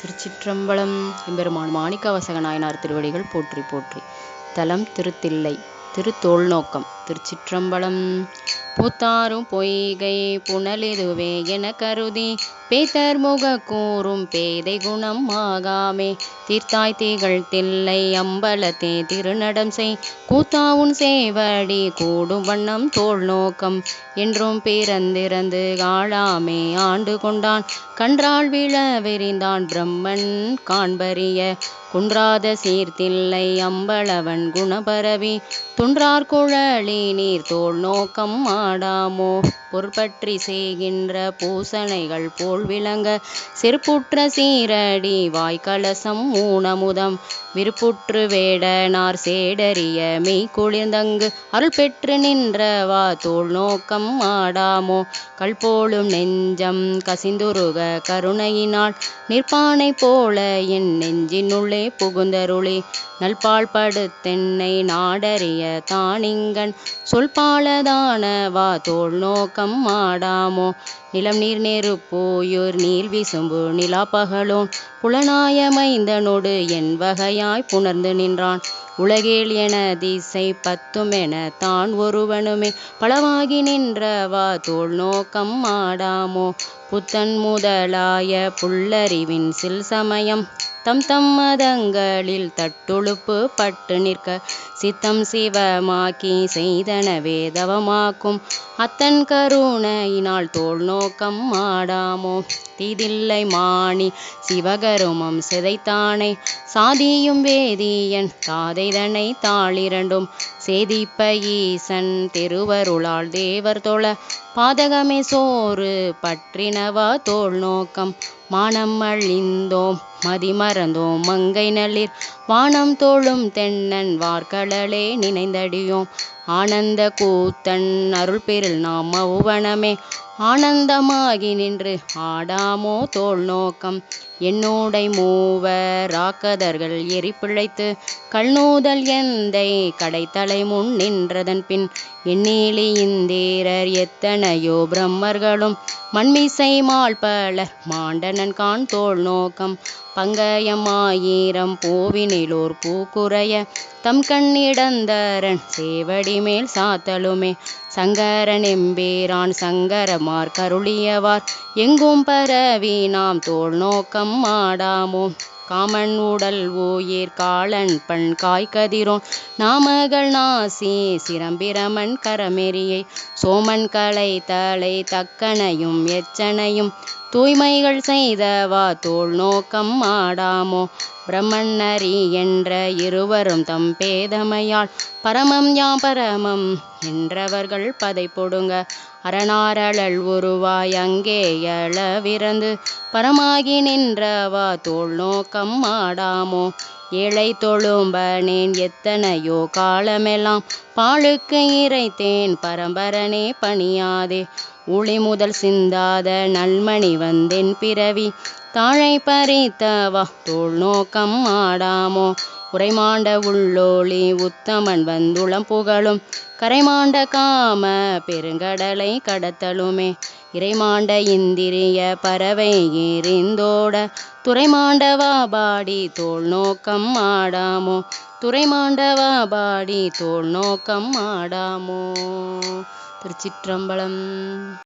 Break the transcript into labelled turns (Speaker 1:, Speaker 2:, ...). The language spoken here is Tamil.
Speaker 1: திருச்சிற்றம்பலம் எம்பெருமான் மாணிக்கவசக நாயனார் திருவடிகள் போற்றி போற்றி. தலம் திருத்தில்லை திருத்தோள்நோக்கம் திருச்சிற்றம்பலம். பூத்தாரும் பொய்கை புனலிதுவே என கருதி பேத்தர் முக கூறும் பேதை குணம் ஆகாமே. தீர்த்தாய் தீகள் தில்லை அம்பலத்தே திருநடம் செய் கூத்தாவுன் சேவடி கூடும் வண்ணம் தோள் நோக்கம். என்றும் பிறந்திறந்து ஆளாமே ஆண்டு கொண்டான் கன்றாள் விழ விரிந்தான் பிரம்மன் காண்பறிய. குன்றாத சீர்த்தில்லை அம்பளவன் குணபரவி துன்றார் குழலி நீர் தோல் நோக்கம் ஆடாமோ? பொற்பற்றி செய்கின்ற பூசணைகள் போல் விளங்க செருப்புற்ற சீரடி வாய்க்கலசம் ஊனமுதம். விருப்புற்று வேடனார் சேடறிய மெய் குளிர்ந்தங்கு அருள் பெற்று நின்றவா தோள் நோக்கம் ஆடாமோ. கல்போலும் நெஞ்சம் கசிந்துருக கருணையினால் நிற்பானை போல என் நெஞ்சினுள்ளே புகுந்தருளி. நல்பால் படுத்தென்னை நாடறிய தானிங்கன் சொல்பாலதான வா தோள் நோக்கம் ஆடாமோ நிலம் நீர் நெருப்போயூர் நீர் விசும்பு நிலா பகலோன் புலனாயமைந்தனோடு என் வகையாய் புணர்ந்து நின்றான். உலகேல் என திசை பத்துமென தான் ஒருவனுமே. பலவாகி நின்றவா தோள் நோக்கம் ஆடாமோ? புத்தன் முதலாய புல்லறிவின் சில் சமயம். தம் தம் மதங்களில் தட்டுழுப்பு பட்டு நிற்க. சித்தம் சிவமாக்கி செய்தன வேதவமாக்கும். அத்தன் கருணையினால் தோல் நோ நோக்கம் மாடாமோ தீதில்லை மாணி சிவகருமம் சிதைத்தானை? சாதியும் வேதியன் தாதைதனை தாளிரண்டும். சேதிப்ப ஈசன் திருவருளால் தேவர் தொழ பாதகமே சோறு பற்றினவா தோள் நோக்கம்? மானம் அழிந்தோம் மதிமறந்தோம் மங்கை நளிர் வானம் தோளும் தென்னன் வார்கடலே நினைந்தடியோம். ஆனந்த கூத்தன் அருள் பெருள் நாம் மௌவனமே. ஆனந்தமாகி நின்று ஆடாமோ தோள் நோக்கம்? என்னோடை மூவர் ராக்கதர்கள் எரிப்பிழைத்து கல்நூதல் எந்தை கடைத்தலை முன் நின்றதன் பின் எண்ணீலி இந்தீரர் எத்தனையோ பிரம்மர்களும் மண்மிசை மால் பலர் மாண்டனன் கான் தோள் நோக்கம். பங்கயமாயிரம் பூவினிலோர் பூக்குறைய தம் கண்ணிடந்தரன் சேவடி மேல் சாத்தலுமே. சங்கரன் எம்பீரான் சங்கரமார் கருளியவார். எங்கும் பரவி நாம் தோள் நோக்கம் ஆடாமோ? காமன் உடல் ஓயிர் காலன் பண் காய்கதிரோன் நாமகள் நாசி சிரம்பிரமன் கரமெறியை சோமன் கலை தலை தக்கனையும் எச்சனையும். தூய்மைகள் செய்தவா தோள் நோக்கம் ஆடாமோ. பிரம்மன்னரி என்ற இருவரும் தம் பேதமையால். பரமம் யாம் பரமம் என்றவர்கள் பதை பொடுங்க. அரணாரழல் உருவாய் அங்கே எழவிறந்து பரமாகி நின்றவா தோள் நோக்கம் ஆடாமோ? ஏழை தொழும்பனேன் எத்தனையோ காலமெல்லாம் பாழுக்கு இறைத்தேன் பரம்பரனே பணியாதே. உளி முதல் சிந்தாத நல்மணி வந்தென் பிறவி தாழை பறித்தவா தோள் நோக்கம் ஆடாமோ? உரைமாண்ட உள்ளோளி உத்தமன் வந்துளம் புகழும். கரைமாண்ட காம பெருங்கடலை கடத்தலுமே. இறைமாண்ட இந்திரிய பறவை எரிந்தோட. துறைமாண்டவா பாடி தோல் நோக்கம் ஆடாமோ. துறைமாண்டவா பாடி தோல் நோக்கம் ஆடாமோ. திருச்சிற்றம்பலம்.